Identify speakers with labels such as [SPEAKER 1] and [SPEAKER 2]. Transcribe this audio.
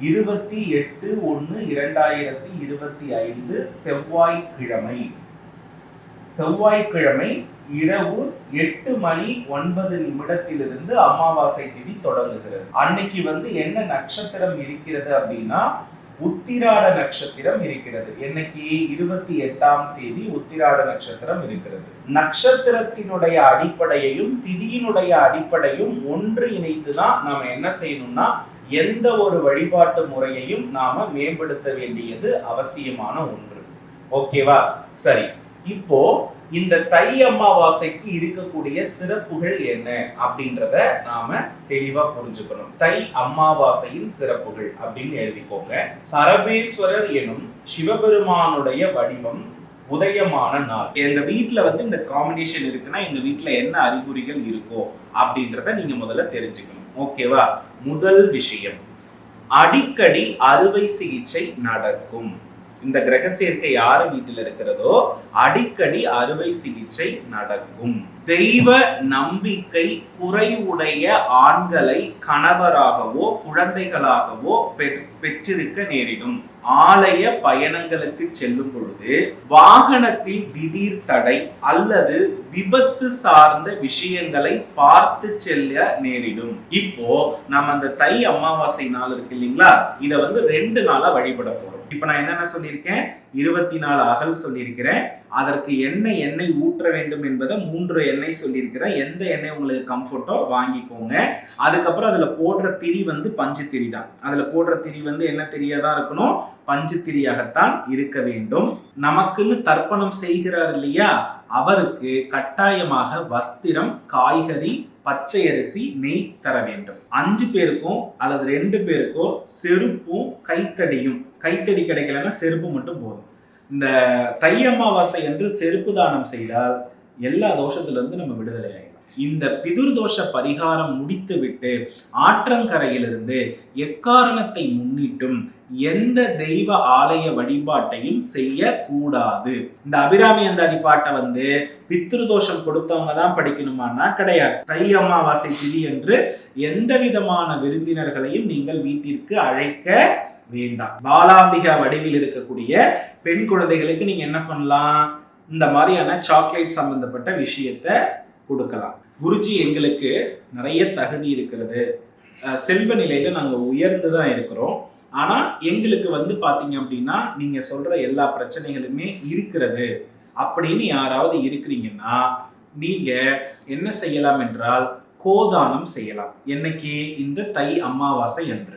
[SPEAKER 1] இருபத்தி எட்டு ஒன்று இரண்டாயிரத்தி இருபத்தி ஐந்து செவ்வாய்க்கிழமை. செவ்வாய்க்கிழமை இரவு எட்டு மணி ஒன்பது நிமிடத்திலிருந்து அமாவாசை திதி தொடங்குகிறது. அன்னைக்கு வந்து என்ன நட்சத்திரம் இருக்கிறது அப்படின்னா உத்திராட நட்சத்திரம் இருக்கிறது. என்னைக்கு? இருபத்தி எட்டாம் தேதி உத்திராட நட்சத்திரம் இருக்கிறது. நட்சத்திரத்தினுடைய அடிப்படையையும் திதியினுடைய அடிப்படையும் ஒன்று இணைத்து தான் நாம என்ன செய்யணும்னா எந்த ஒரு வழிபாட்டு முறையையும் நாம மேம்படுத்த வேண்டியது அவசியமான ஒன்று. ஓகேவா சரி. இப்போ இந்த தை அமாவாசைக்கு இருக்கக்கூடிய சிறப்புகள் என்ன அப்படின்றத நாம தெளிவா புரிஞ்சுக்கணும். தை அமாவாசையின் சிறப்புகள் அப்படின்னு எழுதிக்கோங்க. சரபேஸ்வரர் எனும் சிவபெருமானுடைய வடிவம் உதயமான நாள். எங்க வீட்டுல வந்து இந்த காம்பினேஷன் இருக்குன்னா எங்க வீட்டுல என்ன அறிகுறிகள் இருக்கோ அப்படின்றத நீங்க முதல்ல தெரிஞ்சுக்கணும். ஓகேவா? முதல் விஷயம் அடிக்கடி அறுவை சிகிச்சை நடக்கும். இந்த கிரக சேர்க்கை யாரு வீட்டில் இருக்கிறதோ அடிக்கடி அறுவை சிகிச்சை நடக்கும். தெய்வ நம்பிக்கை குறைவுடைய ஆண்களை கணவராகவோ குழந்தைகளாகவோ பெற்- பெற்றிருக்க நேரிடும். ஆலய பயணங்களுக்கு செல்லும் பொழுது வாகனத்தில் திடீர் தடை அல்லது விபத்து சார்ந்த விஷயங்களை பார்த்து செல்ல நேரிடும். இப்போ நம்ம அந்த தை அமாவாசை நாள் இருக்கு இல்லைங்களா? இத வந்து ரெண்டு நாளா வழிபட போறோம். இப்போ நான் என்னென்ன சொல்லியிருக்கேன்? இருபத்தி நாலு அகல் சொல்லியிருக்கிறேன். அதற்கு என்ன எண்ணெய் ஊற்ற வேண்டும் என்பதை மூன்று எண்ணெய் சொல்லியிருக்கிறேன். எந்த எண்ணெய் உங்களுக்கு கம்ஃபர்ட்டோ வாங்கிக்கோங்க. அதுக்கப்புறம் அதில் போடுற திரி வந்து பஞ்சு திரி தான். அதில் போடுற திரி வந்து என்ன திரியாக தான் இருக்கணும்? பஞ்சு திரியாகத்தான் இருக்க வேண்டும். நமக்குன்னு தர்ப்பணம் செய்கிறார் இல்லையா? அவருக்கு கட்டாயமாக வஸ்திரம் காய்கறி பச்சை அரிசி நெய் தர வேண்டும். அஞ்சு பேருக்கும் அல்லது ரெண்டு பேருக்கும் செருப்பும் கைத்தடியும் கைத்தடி கிடைக்கலன்னா செருப்பு மட்டும் போதும். இந்த தை அமாவாசை என்று செருப்பு தானம் செய்தால் எல்லா தோஷத்திலிருந்து நம்ம விடுதலை ஆகிடும் இந்த பிதுர்தோஷ பரிகாரம் முடித்துவிட்டு ஆற்றங்கரையிலிருந்து எக்காரணத்தை முன்னிட்டும் எந்த தெய்வ ஆலய வழிபாட்டையும் செய்யக்கூடாது. இந்த அபிராமி அந்தாதி பாட்டை வந்து பித்ருதோஷம் கொடுத்தவங்க தான் படிக்கணுமானா கிடையாது. தை அமாவாசை திதி என்று எந்த விதமான விருந்தினர்களையும் நீங்கள் வீட்டிற்கு அழைக்க வேண்டாம் பாலாம்பிகா வடிவில் இருக்கக்கூடிய பெண் குழந்தைகளுக்கு நீங்க என்ன பண்ணலாம்? இந்த மாதிரியான சாக்லேட் சம்பந்தப்பட்ட விஷயத்த கொடுக்கலாம். குருஜி எங்களுக்கு நிறைய தகுதி இருக்கிறது. செல்வ நிலையில நாங்க உயர்ந்து தான் இருக்கிறோம். ஆனா எங்களுக்கு வந்து பாத்தீங்க அப்படின்னா நீங்க சொல்ற எல்லா பிரச்சனைகளுமே இருக்கிறது. அப்படின்னு யாராவது இருக்கிறீங்கன்னா நீங்க என்ன செய்யலாம் என்றால் கோதானம் செய்யலாம். என்னைக்கு? இந்த தை அமாவாசை என்று